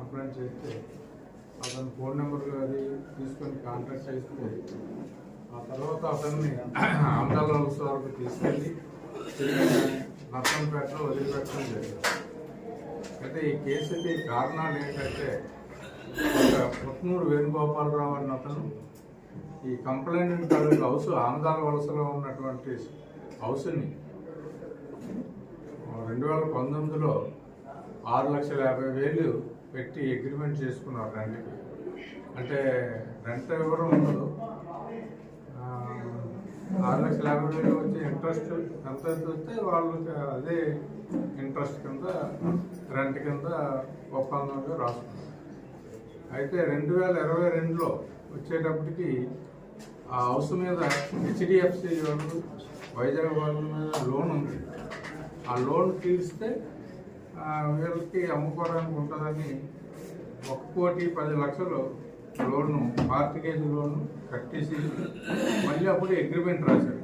Complaint చేస్తే అతను phone number అది తీసుకొని కాంటాక్ట్ చేస్తే ఆ తర్వాత అతన్ని ఆంధ్రాల వరకు తీసుకెళ్ళి తిరిగి నర్సంపేటలో వదిలిపెట్టడం జరిగింది. అయితే ఈ కేసుకి కారణాలు ఏంటంటే ఒక పుట్నూరు వేణుగోపాలరావు అన్న అతను ఈ కంప్లైంట్ తాలూకు హౌస్ ఆమదాల వలసలో ఉన్నటువంటి హౌస్ని రెండు వేల పంతొమ్మిదిలో ఆరు లక్షల యాభై వేలు పెట్టి అగ్రిమెంట్ చేసుకున్నారు రెంట్కి అంటే రెంట్ ఎవరు ఉండదు ఆరు లక్షల యాభై వేలు వచ్చి ఇంట్రెస్ట్ ఎంత వస్తే వాళ్ళకి అదే ఇంట్రెస్ట్ కింద రెంట్ కింద ఒప్పందంగా రాసుకున్నారు. అయితే రెండు వేల ఇరవై రెండులో వచ్చేటప్పటికి ఆ హౌస్ మీద హెచ్డిఎఫ్సి వాళ్ళు వైజాగ్ వాళ్ళ మీద లోన్ ఉంది. ఆ లోన్ తీరిస్తే వీళ్ళకి అమ్ముకోవడానికి ఉంటుందని ఒక కోటి పది లక్షలు లోను మార్టిగేజ్ లోన్ కట్టేసి మళ్ళీ అప్పుడు అగ్రిమెంట్ రాశారు.